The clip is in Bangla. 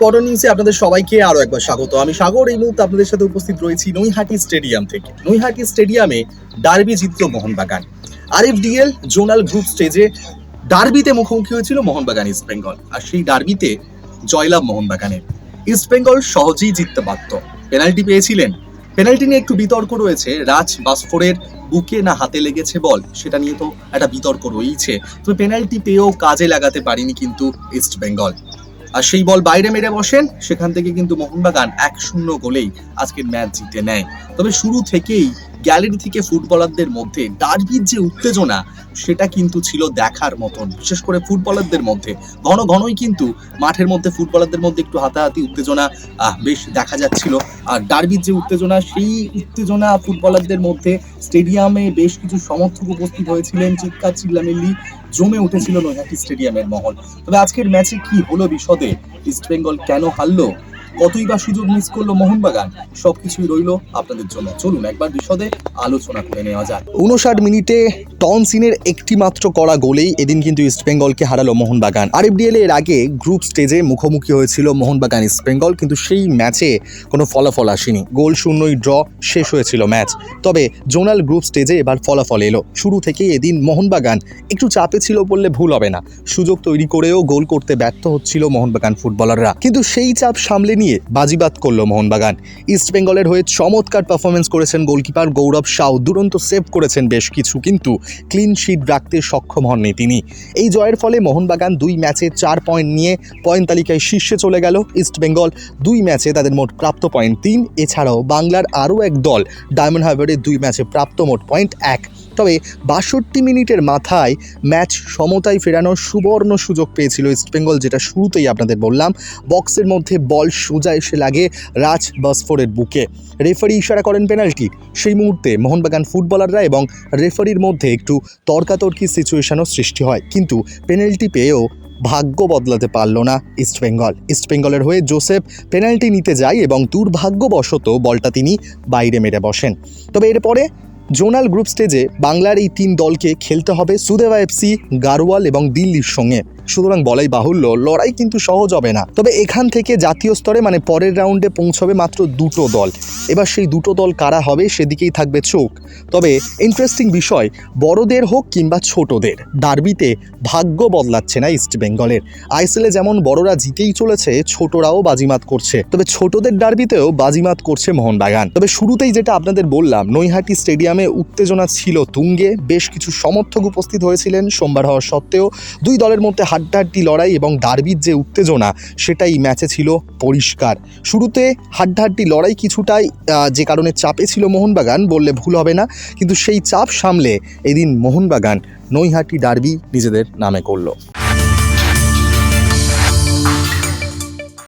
পটন নিউজে আপনাদের সবাইকে আরও একবার স্বাগত। আমি সাগর, এই মুহূর্তে আপনাদের সাথে উপস্থিত রয়েছি নৈহাটি স্টেডিয়াম থেকে। নৈহাটি স্টেডিয়ামে ডার্বি জিতল মোহনবাগান। আরএফডিএল, জোনাল গ্রুপ স্টেজে ডার্বিতে মুখোমুখি হয়েছিল মোহনবাগান ইস্ট বেঙ্গল। আর সেই ডার্বিতে জয়লাভ মোহনবাগানের। ইস্ট বেঙ্গল সহজেই জিততে পারত পেনাল্টি পেয়েছিলেন। পেনাল্টি নিয়ে একটু বিতর্ক রয়েছে। রাজ বাসফোরের বুকে না হাতে লেগেছে বল? সেটা নিয়ে তো একটা বিতর্ক রয়েছে তবে পেনাল্টি পেয়েও কাজে লাগাতে পারিনি কিন্তু ইস্ট বেঙ্গল। আর সেই বল বাইরে মেরে বসেন, সেখান থেকে কিন্তু মোহনবাগান এক শূন্য গোলেই আজকের ম্যাচ জিতে নেয়। তবে শুরু থেকেই গ্যালারি থেকে ফুটবলারদের মধ্যে ডার্বির যে উত্তেজনা, সেটা কিন্তু ছিল দেখার মতন। বিশেষ করে ফুটবলারদের মধ্যে। ঘন ঘনই কিন্তু মাঠের মধ্যে ফুটবলারদের মধ্যে একটু হাতাহাতি উত্তেজনা বেশ দেখা যাচ্ছিল। আর ডার্বির যে উত্তেজনা, সেই উত্তেজনা ফুটবলারদের মধ্যে স্টেডিয়ামে বেশ কিছু সমর্থক উপস্থিত হয়েছিলেন। চিৎকার চিল্লামিল্লি জমে উঠেছিল নৈহাটি স্টেডিয়ামের মহল। তবে আজকের ম্যাচে কি হলো বিশদে? ইস্ট বেঙ্গল কেন হারলো? কতই বা সুযোগ মিস করল মোহনবাগান, সবকিছুই রইল আপনাদের জন্য। চলুন একবার বিশদে আলোচনা করে নেওয়া যাক। উনষাট মিনিটে টনসিনের একটি মাত্র করা গোলেই এদিন কিন্তু ইস্ট বেঙ্গলকে হারালো মোহনবাগান। আর আরএফডিএল এর আগে গ্রুপ স্টেজে মুখোমুখি হয়েছিল মোহনবাগান ইস্ট বেঙ্গল, কিন্তু সেই ম্যাচে কোনো ফলাফল আসেনি। গোল শূন্যই ড্র, শেষ হয়েছিল ম্যাচ। তবে জোনাল গ্রুপ স্টেজে এবার ফলাফল এলো। শুরু থেকেই এদিন মোহনবাগান একটু চাপে ছিল বললে ভুল হবে না। সুযোগ তৈরি করেও গোল করতে ব্যর্থ হচ্ছিল মোহনবাগান ফুটবলাররা। কিন্তু সেই চাপ সামলে নিয়ে বাজিবাদ করল মোহনবাগান। ইস্ট বেঙ্গলের হয়ে চমৎকার পারফরমেন্স করেছেন গোলকিপার গৌরব সাউ। দুরন্ত সেভ করেছেন বেশ কিছু, কিন্তু ক্লিন শিট রাখতে সক্ষম হননি তিনি। এই জয়ের ফলে মোহনবাগান দুই ম্যাচে চার পয়েন্ট নিয়ে পয়েন্ট তালিকায় শীর্ষে চলে গেল। ইস্ট বেঙ্গল দুই ম্যাচে তাদের মোট প্রাপ্ত পয়েন্ট তিন। এছাড়াও বাংলার আরও এক দল ডায়মন্ড হারবারের দুই ম্যাচে প্রাপ্ত মোট পয়েন্ট এক। তবে বাষট্টি মিনিটের মাথায় ম্যাচ সমতায় ফেরানোর সুবর্ণ সুযোগ পেয়েছিল ইস্টবেঙ্গল যেটা শুরুতেই আপনাদের বললাম। বক্সের মধ্যে বল সোজা এসে লাগে রাজ বাসফোরের বুকে। রেফারি ইশারা করেন পেনাল্টি। সেই মুহূর্তে মোহনবাগান ফুটবলাররা এবং রেফারির মধ্যে একটু তর্কাতর্কি সিচুয়েশনও সৃষ্টি হয়। কিন্তু পেনাল্টি পেয়েও ভাগ্য বদলাতে পারল না ইস্টবেঙ্গল ইস্টবেঙ্গলের হয়ে জোসেফ পেনাল্টি নিতে যায় এবং দুর্ভাগ্যবশত বলটা তিনি বাইরে মেরে বসেন। তবে এরপরে জোনাল গ্রুপ স্টেজে বাংলার এই তিন দলকে খেলতে হবে সুদেবা এফসি, গারোয়াল এবং দিল্লির সঙ্গে। সুতরাং বলাই বাহুল্য, লড়াই কিন্তু সহজ হবে না। তবে এখান থেকে জাতীয় স্তরে মানে পরের রাউন্ডে পৌঁছবে মাত্র দুটো দল। এবার সেই দুটো দল কারা হবে সেদিকেই থাকবে চোখ। তবে ইন্টারেস্টিং বিষয়, বড়দের হোক কিংবা ছোটদের, ডার্বিতে ভাগ্য বদলাচ্ছে না ইস্ট বেঙ্গলের। আইসেলে যেমন বড়রা জিতেই চলেছে, ছোটরাও বাজিমাত করছে। তবে ছোটদের ডার্বিতেও বাজিমাত করছে মোহনবাগান। তবে শুরুতেই যেটা আপনাদের বললাম, নৈহাটি স্টেডিয়ামে উত্তেজনা ছিল তুঙ্গে। বেশ কিছু সমর্থক উপস্থিত হয়েছিলেন। সোমবার হওয়া সত্ত্বেও দুই দলের মধ্যে হাড্ডাহাড্ডি লড়াই এবং ডার্বির যে উত্তেজনা, সেটাই ম্যাচে ছিল পরিষ্কার। শুরুতে হাড্ডাহাড্ডি লড়াই কিছুটাই যে কারণে চাপে ছিল মোহনবাগান, বললে ভুল হবে না, কিন্তু সেই চাপ সামলে এদিন মোহনবাগান নৈহাটি ডার্বি নিজেদের নামে করল।